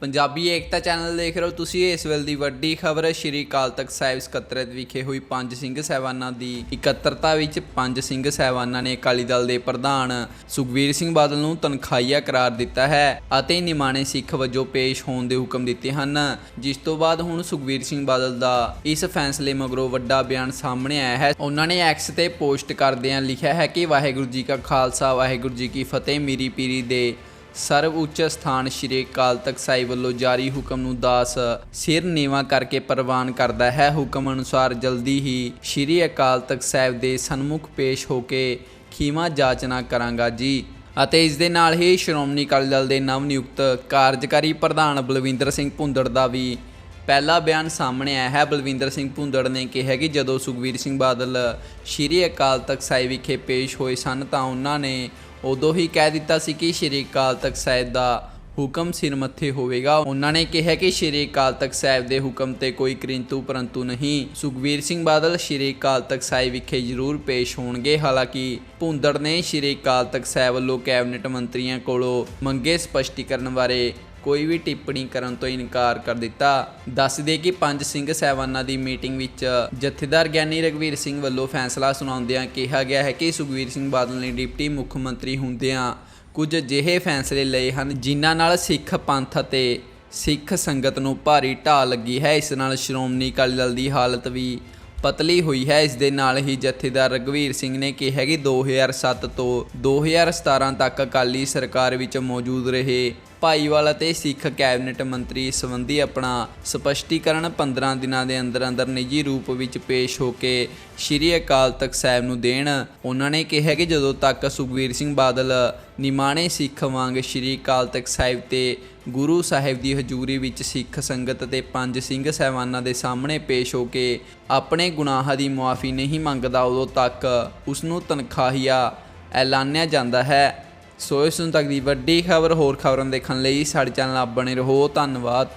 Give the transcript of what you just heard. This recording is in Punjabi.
ਪੰਜਾਬੀ ਏਕਤਾ ਚੈਨਲ ਦੇਖ ਰਹੇ ਹੋ ਤੁਸੀਂ। ਇਸ ਵੇਲੇ ਦੀ ਵੱਡੀ ਖਬਰ ਸ਼੍ਰੀ ਅਕਾਲ ਤਖਤ ਸਾਹਿਬ ਸਕੱਤਰੇਤ ਵਿਖੇ ਹੋਈ ਪੰਜ ਸਿੰਘ ਸਹਿਬਾਨਾਂ ਦੀ ਇਕੱਤਰਤਾ ਵਿੱਚ ਪੰਜ ਸਿੰਘ ਸਹਿਬਾਨਾਂ ਨੇ ਅਕਾਲੀ ਦਲ ਦੇ ਪ੍ਰਧਾਨ ਸੁਖਵੀਰ ਸਿੰਘ ਬਾਦਲ ਨੂੰ ਤਨਖਾਹੀਆ ਕਰਾਰ ਦਿੱਤਾ ਹੈ ਅਤੇ ਨਿਮਾਣੇ ਸਿੱਖ ਵਜੋਂ ਪੇਸ਼ ਹੋਣ ਦੇ ਹੁਕਮ ਦਿੱਤੇ ਹਨ। ਜਿਸ ਤੋਂ ਬਾਅਦ ਹੁਣ ਸੁਖਵੀਰ ਸਿੰਘ ਬਾਦਲ ਦਾ ਇਸ ਫੈਸਲੇ ਮਗਰੋਂ ਵੱਡਾ ਬਿਆਨ ਸਾਹਮਣੇ ਆਇਆ ਹੈ। ਉਹਨਾਂ ਨੇ ਐਕਸ ਤੇ ਪੋਸਟ ਕਰਦਿਆਂ ਲਿਖਿਆ ਹੈ ਕਿ ਵਾਹਿਗੁਰੂ ਜੀ ਕਾ ਖਾਲਸਾ, ਵਾਹਿਗੁਰੂ ਜੀ ਕੀ ਫਤਿਹ, ਮੀਰੀ ਪੀਰੀ ਦੇ ਸਰਵ ਉੱਚ ਸਥਾਨ ਸ਼੍ਰੀ ਅਕਾਲ ਤਖਤ ਸਾਹਿਬ ਵੱਲੋਂ ਜਾਰੀ ਹੁਕਮ ਨੂੰ ਦਾਸ ਸਿਰ ਨੀਵਾ ਕਰਕੇ ਪ੍ਰਵਾਨ ਕਰਦਾ ਹੈ। ਹੁਕਮ ਅਨੁਸਾਰ ਜਲਦੀ ਹੀ ਸ਼੍ਰੀ ਅਕਾਲ ਤਖਤ ਸਾਹਿਬ ਦੇ ਸਨਮੁਖ ਪੇਸ਼ ਹੋ ਕੇ ਖੀਮਾ ਜਾਚਨਾ ਕਰਾਂਗਾ ਜੀ ਅਤੇ ਇਸ ਦੇ ਨਾਲ ਹੀ ਸ਼੍ਰੋਮਣੀ ਅਕਾਲੀ ਦਲ ਦੇ ਨਵ ਨਿਯੁਕਤ ਕਾਰਜਕਾਰੀ ਪ੍ਰਧਾਨ ਬਲਵਿੰਦਰ ਸਿੰਘ ਭੁੰਦੜ ਦਾ ਵੀ ਪਹਿਲਾ ਬਿਆਨ ਸਾਹਮਣੇ ਆਇਆ ਹੈ। ਬਲਵਿੰਦਰ ਸਿੰਘ ਭੁੰਦੜ ਨੇ ਕਿਹਾ ਕਿ ਜਦੋਂ ਸੁਖਵੀਰ ਸਿੰਘ ਬਾਦਲ ਸ਼੍ਰੀ ਅਕਾਲ ਤਖਤ ਸਾਹਿਬ ਵਿਖੇ ਪੇਸ਼ ਹੋਏ ਸਨ ਤਾਂ ਉਹਨਾਂ ਨੇ ਉਦੋਂ ਹੀ ਕਹਿ ਦਿੱਤਾ ਸੀ ਕਿ ਸ਼੍ਰੀ ਅਕਾਲ ਤਖਤ ਸਾਹਿਬ ਦਾ ਹੁਕਮ ਸਿਰ ਮੱਥੇ ਹੋਵੇਗਾ। ਉਹਨਾਂ ਨੇ ਕਿਹਾ ਕਿ ਸ਼੍ਰੀ ਅਕਾਲ ਤਖਤ ਸਾਹਿਬ ਦੇ ਹੁਕਮ ਤੇ ਕੋਈ ਕ੍ਰਿੰਤੂ ਪਰੰਤੂ ਨਹੀਂ। ਸੁਖਵੀਰ ਸਿੰਘ ਬਾਦਲ ਸ਼੍ਰੀ ਅਕਾਲ ਤਖਤ ਸਾਹਿਬ ਵਿਖੇ ਜ਼ਰੂਰ ਪੇਸ਼ ਹੋਣਗੇ। ਹਾਲਾਂਕਿ ਭੁੰਦੜ ਨੇ ਸ਼੍ਰੀ ਅਕਾਲ ਤਖਤ ਸਾਹਿਬ ਵੱਲੋਂ ਕੈਬਨਿਟ ਮੰਤਰੀਆਂ ਕੋਲੋਂ ਮੰਗੇ ਸਪਸ਼ਟੀਕਰਨ ਬਾਰੇ ਕੋਈ ਵੀ ਟਿੱਪਣੀ ਕਰਨ ਤੋਂ ਇਨਕਾਰ ਕਰ ਦਿੱਤਾ। ਦੱਸ ਦੇ ਕਿ ਪੰਜ ਸਿੰਘ ਸਹਿਬਾਨਾਂ ਦੀ ਮੀਟਿੰਗ ਵਿੱਚ ਜਥੇਦਾਰ ਗਿਆਨੀ ਰਗਵੀਰ ਸਿੰਘ ਵੱਲੋਂ ਫੈਸਲਾ ਸੁਣਾਉਂਦਿਆਂ ਕਿਹਾ ਗਿਆ ਹੈ ਕਿ ਸੁਖਵੀਰ ਸਿੰਘ ਬਾਦਲ ਨੇ ਡਿਪਟੀ ਮੁੱਖ ਮੰਤਰੀ ਹੁੰਦਿਆਂ ਕੁਝ ਅਜਿਹੇ ਫੈਸਲੇ ਲਏ ਹਨ ਜਿਨ੍ਹਾਂ ਨਾਲ ਸਿੱਖ ਪੰਥ ਅਤੇ ਸਿੱਖ ਸੰਗਤ ਨੂੰ ਭਾਰੀ ਢਾਹ ਲੱਗੀ ਹੈ। ਇਸ ਨਾਲ ਸ਼੍ਰੋਮਣੀ ਅਕਾਲੀ ਦਲ ਦੀ ਹਾਲਤ ਵੀ ਪਤਲੀ ਹੋਈ ਹੈ। ਇਸ ਦੇ ਨਾਲ ਹੀ ਜਥੇਦਾਰ ਰਗਵੀਰ ਸਿੰਘ ਨੇ ਕਿਹਾ ਕਿ 2007 ਤੋਂ 2017 ਤੱਕ ਅਕਾਲੀ ਸਰਕਾਰ ਵਿੱਚ ਮੌਜੂਦ ਰਹੇ ਭਾਈਵਾਲ ਅਤੇ ਸਿੱਖ ਕੈਬਨਿਟ ਮੰਤਰੀ ਸੰਬੰਧੀ ਆਪਣਾ ਸਪਸ਼ਟੀਕਰਨ 15 ਦਿਨਾਂ ਦੇ ਅੰਦਰ ਅੰਦਰ ਨਿੱਜੀ ਰੂਪ ਵਿੱਚ ਪੇਸ਼ ਹੋ ਕੇ ਸ਼੍ਰੀ ਅਕਾਲ ਤਖਤ ਸਾਹਿਬ ਨੂੰ ਦੇਣ, ਉਹਨਾਂ ਨੇ ਕਿਹਾ ਕਿ ਜਦੋਂ ਤੱਕ ਸੁਖਵੀਰ ਸਿੰਘ ਬਾਦਲ ਨਿਮਾਣੇ ਸਿੱਖ ਵਾਂਗ ਸ਼੍ਰੀ ਅਕਾਲ ਤਖਤ ਸਾਹਿਬ ਤੇ ਗੁਰੂ ਸਾਹਿਬ ਦੀ ਹਜ਼ੂਰੀ ਵਿੱਚ ਸਿੱਖ ਸੰਗਤ ਤੇ ਪੰਜ ਸਿੰਘ ਸਹਿਬਾਨਾਂ ਦੇ ਸਾਹਮਣੇ ਪੇਸ਼ ਹੋ ਕੇ ਆਪਣੇ ਗੁਨਾਹਾਂ ਦੀ ਮੁਆਫੀ ਨਹੀਂ ਮੰਗਦਾ, ਉਦੋਂ ਤੱਕ ਉਸ ਨੂੰ ਤਨਖਾਹੀਆ ਐਲਾਨਿਆ ਜਾਂਦਾ ਹੈ। ਸੋ ਇਸ ਨੂੰ ਤੱਕ ਦੀ ਵੱਡੀ ਖਬਰ ਹੋਰ ਖਬਰਾਂ ਦੇਖਣ ਲਈ ਸਾਡੇ ਚੈਨਲ ਆਪ ਬਣੇ ਰਹੋ। ਧੰਨਵਾਦ।